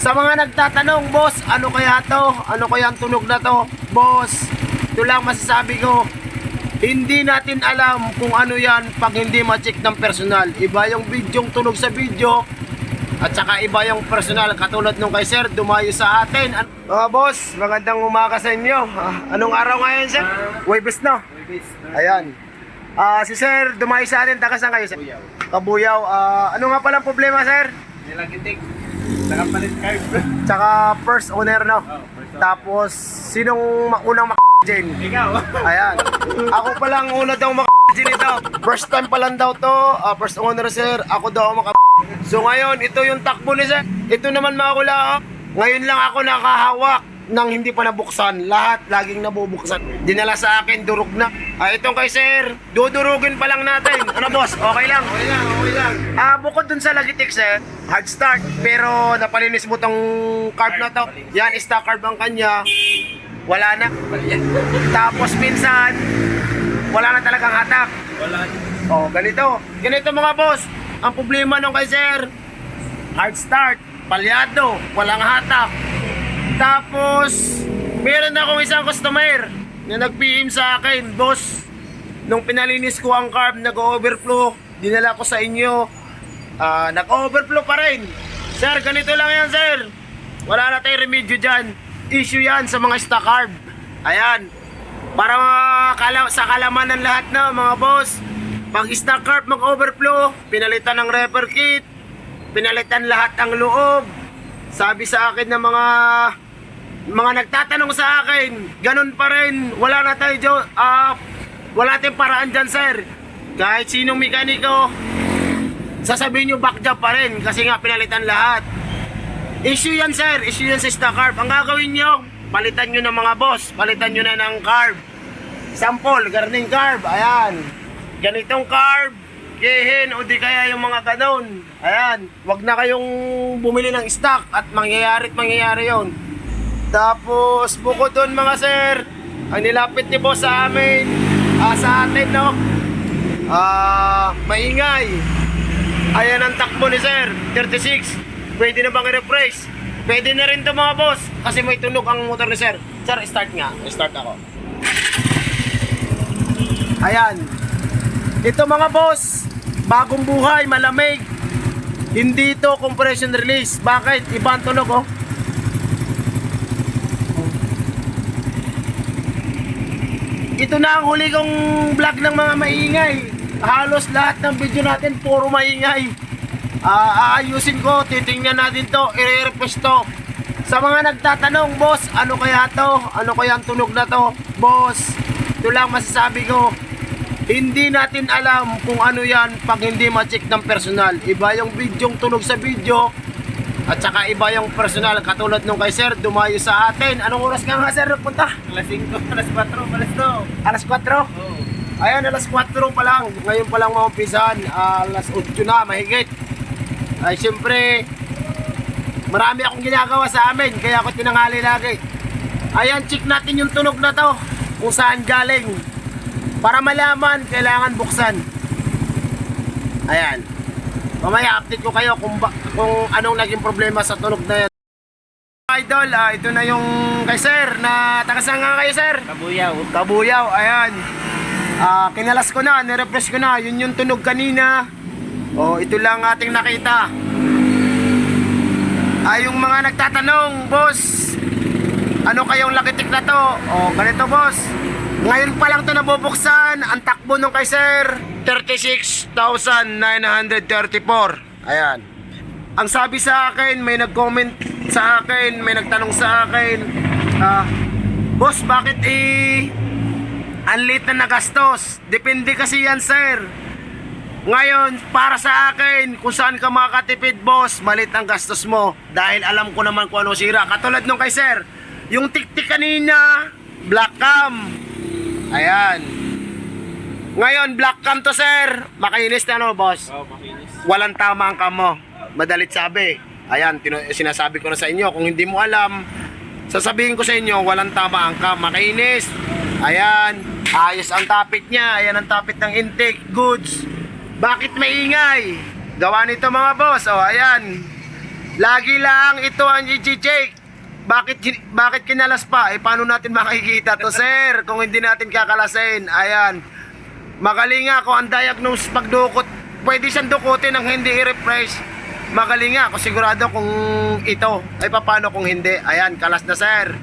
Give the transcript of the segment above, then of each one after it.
Sa mga nagtatanong, boss, ano kaya to? Ano kaya ang tunog na to? Boss, ito lang masasabi ko. Hindi natin alam kung ano yan pag hindi ma-check ng personal. Iba yung bidyong tunog sa video at saka iba yung personal. Katulad nung kay Sir, dumayo sa atin. An- Mga boss, magandang umaga sa inyo. Ah, anong araw ngayon, Sir? Webes no? Ayan. Ah, si Sir, dumayo sa atin. Taga saan kayo, Sir? Buyaw. Kabuyaw. Ah, ano nga palang problema, Sir? Nilagitik. Nakapalit card. Tsaka first owner, no? Oh, first owner. Tapos, sinong unang mak*** dyan? Ikaw. Ayan. Ako pa lang una daw mak*** dyan ito. First time pa lang daw to. Ah, first owner, Sir. Ako daw maka So ngayon, ito yung takbo ni Sir. Ito naman mga kula. oh. Ngayon lang ako nakahawak nang hindi pa nabuksan. Lahat laging nabubuksan. Dinala sa akin, durog na. Ah, itong kay Sir, dudurugin pa lang natin. Ano boss, okay lang? Okay lang, okay lang. Ah, bukod dun sa Lagitik, sir, hard start. Pero napalinis mo tong carb na to. Yan, stock carb ang kanya. Wala na. Tapos minsan, wala na talagang hatak. Wala. Oh, ganito. Ganito mga boss. Ang problema nung kay sir, hard start, palyado, walang hatak. Tapos, meron akong isang customer na nag-PM sa akin, boss, nung pinalinis ko ang carb, nag-overflow, dinala ko sa inyo, ah, nag-overflow pa rin. Sir, ganito lang yan, sir. Wala na tayong remedyo dyan. Issue yan sa mga stock carb. Ayan. Para kala, sa kalaman ng lahat na, mga boss, pag stock carb mag-overflow, pinalitan ng repair kit, pinalitan lahat ang loob. Sabi sa akin ng mga mga nagtatanong sa akin, ganun pa rin, wala na tayo ah, wala tayong paraan dyan, sir. Kahit sinong mekaniko, sasabihin nyo back job pa rin kasi nga pinalitan lahat. Issue yan, sir. Issue yan sa stock carb. Ang gagawin nyo, palitan nyo ng mga boss. Palitan nyo na ng carb. Sample, garning carb. Ayan. Ganitong carb. Gehin o di kaya yung mga ganon. Ayan. Huwag na kayong bumili ng stock at mangyayari at mangyayari yon. Tapos, bukod doon mga sir, ang nilapit niyo po sa amin, ah, sa atin, no? Ah, maingay. Ayan ang takbo ni sir, 36. Pwede na bang i-refresh? Pwede na rin to mga boss, kasi may tunog ang motor ni sir. Sir, start nga. Start ako. Ayan. Ito mga boss, bagong buhay, malamig. Hindi ito compression release. Bakit? Iba ang tunog, oh. Ito na ang huli kong vlog ng mga maingay. Halos lahat ng video natin puro maingay. Ah, aayusin ko, titingnan natin to, i-refresh to. Sa mga nagtatanong, boss, ano kaya to? Ano kaya ang tunog na to? Boss, ito lang masasabi ko. Hindi natin alam kung ano yan pag hindi ma-check ng personal. Iba yung bidyong tunog sa video at saka iba yung personal. Katulad nung kay Sir, dumayo sa atin. Anong oras ka nga Sir nagpunta? Alas 5, alas 4, alas 2. Alas 4? Oh. Ayan, alas 4 pa lang. Ngayon pa lang maumpisan. alas 8 na, mahigit. Ay, siyempre, marami akong ginagawa sa amin. Kaya ako tinangali lagi. Ayan, check natin yung tunog na to. Kung saan galing. Para malaman, kailangan buksan. Ayan. Mamaya update ko kayo kung, kung anong naging problema sa tunog na yan. Idol, ah, ito na yung kay Sir na taga saan nga kayo Sir? Kabuyaw. Kabuyaw, ayan. Ah, kinalas ko na, nirefresh ko na. Yun yung tunog kanina. Oh, ito lang ating nakita. Ay, yung mga nagtatanong, boss, ano kayong lakitik na to? Oh, ganito, boss. Ngayon pa lang to nabubuksan. Ang takbo nung kay sir, 36,934. Ayan. Ang sabi sa akin, may nag-comment sa akin, may nagtanong sa akin, ah, boss, bakit eh, ang liit na nagastos? Depende kasi yan, sir. Ngayon, para sa akin, kung saan ka makakatipid, boss, malit ang gastos mo. Dahil alam ko naman kung ano sira. Katulad nung kay sir, yung tiktik kanina, black cam. Ayan. Ngayon, black cam to, sir. Makainis na, no, boss? Oh, makinis. walang tama ang kamo. Madalit sabi. Ayan, sinasabi ko na sa inyo. Kung hindi mo alam, sasabihin ko sa inyo, walang tama ang kam. Makainis. Ayan, ayos ang tapit niya. Ayan ang tapit ng intake. Goods. Bakit maingay? Gawa nito mga boss. O, ayan. Lagi lang ito ang i-check. Bakit bakit kinalas pa? Eh paano natin makikita to, sir? Kung hindi natin kakalasin. Ayan. Magaling nga ang diagnose pagdukot, pwede siyang dukutin ng hindi i-refresh. Magaling nga sigurado kung ito. Ay paano kung hindi? Ayan, kalas na, sir.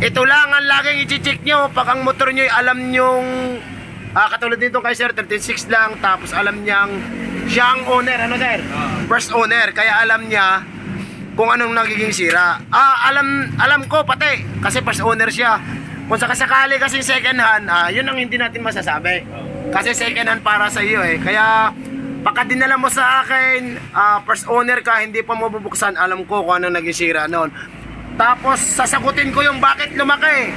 Ito lang ang laging i-check nyo pag ang motor nyo ay alam nyong ah, katulad nito kay sir 36 lang tapos alam niyang siya ang owner ano sir first owner kaya alam niya kung anong nagiging sira ah alam alam ko pati kasi first owner siya kung sakasakali kasi second hand ah, yun ang hindi natin masasabi kasi second hand para sa iyo eh kaya pagka dinala mo sa akin ah, first owner ka hindi pa mabubuksan alam ko kung anong naging sira noon tapos sasagutin ko yung bakit lumaki.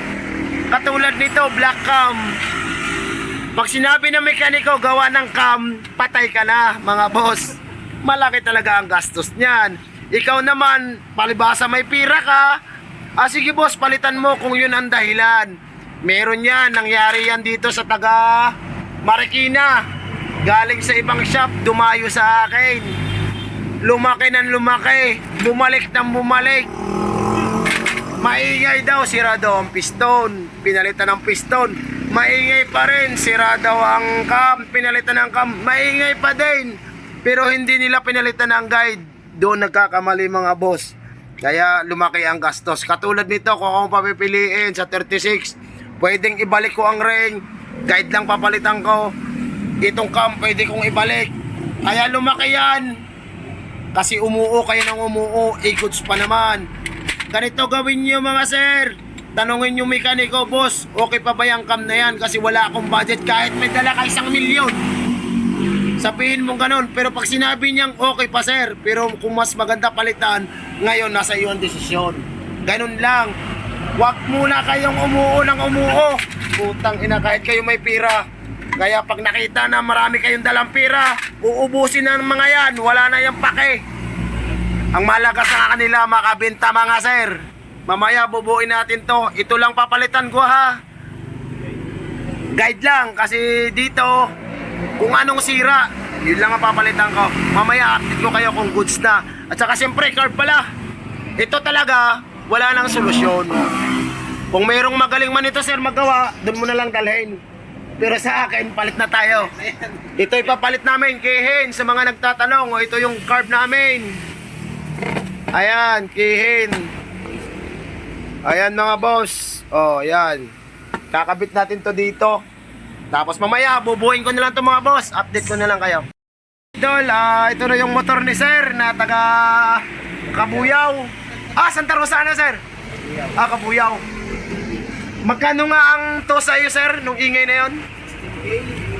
Katulad nito, black cam. Pag sinabi ng mekaniko gawa ng cam, patay ka na mga boss. Malaki talaga ang gastos niyan. Ikaw naman, palibasa may pira ka. Ah sige boss, palitan mo kung yun ang dahilan. Meron yan, nangyari yan dito sa taga Marikina. Galing sa ibang shop, dumayo sa akin. Lumaki ng lumaki, bumalik ng bumalik. Maingay daw, sira daw ang piston. Pinalitan ng piston. Maingay pa rin, sira daw ang cam. Pinalitan ng cam. Maingay pa din. Pero hindi nila pinalitan ng guide. Doon nagkakamali mga boss. Kaya lumaki ang gastos. Katulad nito, kung ako papipiliin sa 36, pwedeng ibalik ko ang ring. Guide lang papalitan ko. Itong cam, pwede kong ibalik. Kaya lumaki yan. Kasi umuo kayo ng umuo, ikuts pa naman. Ganito gawin nyo mga sir. Tanungin yung mekaniko, boss, okay pa ba yung cam na yan? Kasi wala akong budget kahit may dala ka isang milyon. Sabihin mo ganun, pero pag sinabi niyang okay pa sir, pero kung mas maganda palitan, ngayon nasa iyo ang desisyon. Ganun lang. Huwag muna kayong umuo ng umuo. Putang ina, kahit kayo may pira. Kaya pag nakita na marami kayong dalang pira, uubusin ng mga yan, wala na yung pake. Ang malaga sa kanila makabenta mga sir. Mamaya bubuin natin to. Ito lang papalitan ko ha. Guide lang kasi dito kung anong sira, yun lang ang papalitan ko. Mamaya update ko kayo kung goods na. At saka siyempre carb pala. Ito talaga wala nang solusyon. Kung mayroong magaling man ito sir magawa, doon mo na lang dalhin. Pero sa akin, palit na tayo. Ito ipapalit namin kihin sa mga nagtatanong. O ito yung carb namin. Ayan, kihin. Ayan mga boss. Oh, ayan. Kakabit natin to dito. Tapos mamaya, bubuhin ko na lang to mga boss. Update ko na lang kayo. Idol, ah, ito na yung motor ni sir na taga Kabuyaw. Ah, Santa Rosa na sir. Ah, Kabuyaw. Magkano nga ang to sa iyo sir, nung ingay na yon?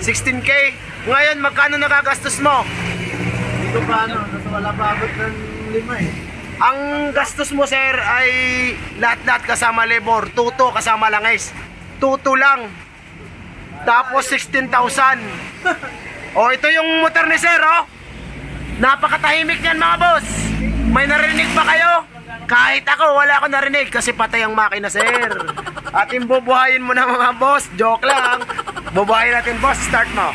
16k. Ngayon, magkano nagagastos mo? Dito pa ano, nasa wala pa abot ng lima eh. Ang gastos mo sir ay lahat-lahat kasama labor, tuto kasama langis. Tuto lang. Tapos 16,000. O ito yung motor ni sir oh. Napakatahimik niyan mga boss. May narinig ba kayo? Kahit ako, wala ako narinig kasi patay ang makina sir. Ating bubuhayin mo na mga boss. Joke lang. Bubuhayin natin boss. Start mo.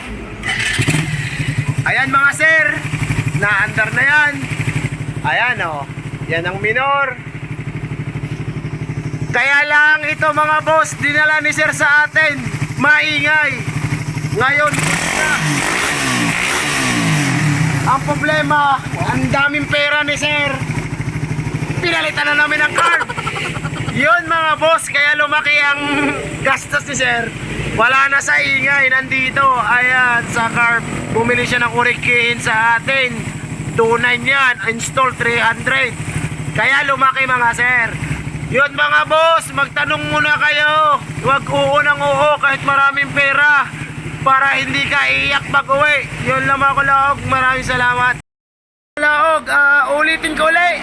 Ayan mga sir. Na-under na yan. Ayan oh. Yan ang minor. Kaya lang ito mga boss, dinala ni sir sa atin. Maingay. Ngayon, na. Ang problema, ang daming pera ni sir. Pinalitan na namin ang carb. Yun mga boss, kaya lumaki ang gastos ni sir. Wala na sa ingay, nandito. Ayan, sa carb. Bumili siya ng urikihin sa atin. Tunay niyan, install 300. Kaya lumaki mga sir. Yun mga boss, magtanong muna kayo. Huwag oo ng oo kahit maraming pera. Para hindi ka iiyak pag uwi. Yun lang mga kulaog. Maraming salamat. Kulaog, ah, ulitin ko ulit.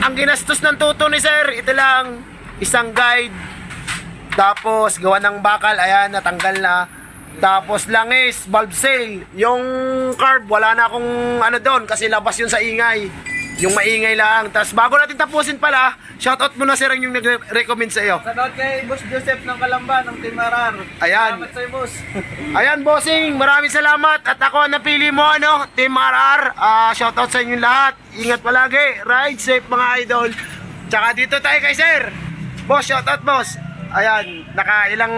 Ang ginastos ng tuto ni sir, ito lang. Isang guide. Tapos, gawa ng bakal, ayan, natanggal na. Tapos, langis, valve seal. Yung carb, wala na akong ano doon kasi labas yun sa ingay. Yung maingay lang. Tapos bago natin tapusin pala, shoutout muna sir ang yung nag-recommend sa iyo. Shoutout kay Boss Joseph ng Kalamba ng Team Arar. Ayan. Salamat sa'yo, boss. Ayan, bossing, maraming salamat. At ako ang napili mo, ano, Team RR. Ah, shoutout sa inyong lahat. Ingat palagi. Ride safe, mga idol. Tsaka dito tayo kay sir. Boss, shoutout, boss. Ayan, naka ilang...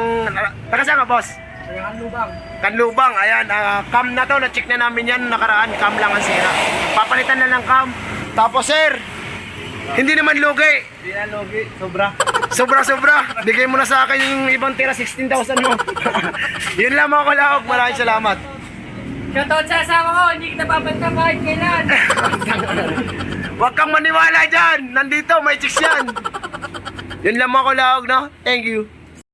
Taga saan ka, boss? Ayan, lubang. Kanlubang, ayan, ah, cam na to, na-check na namin yan nakaraan, cam lang ang sira. Papalitan na ng cam. Tapos sir, hindi naman lugi. Di na logi. Sobra. Sobra-sobra. Bigay mo na sa akin yung ibang tira, 16,000 mo. Yun lang mga kalaog, maraming salamat. Shoutout sa asawa ko, hindi kita babanta kahit kailan. Huwag kang maniwala dyan. Nandito, may chicks yan. Yun lang mga kalaog, no? Thank you.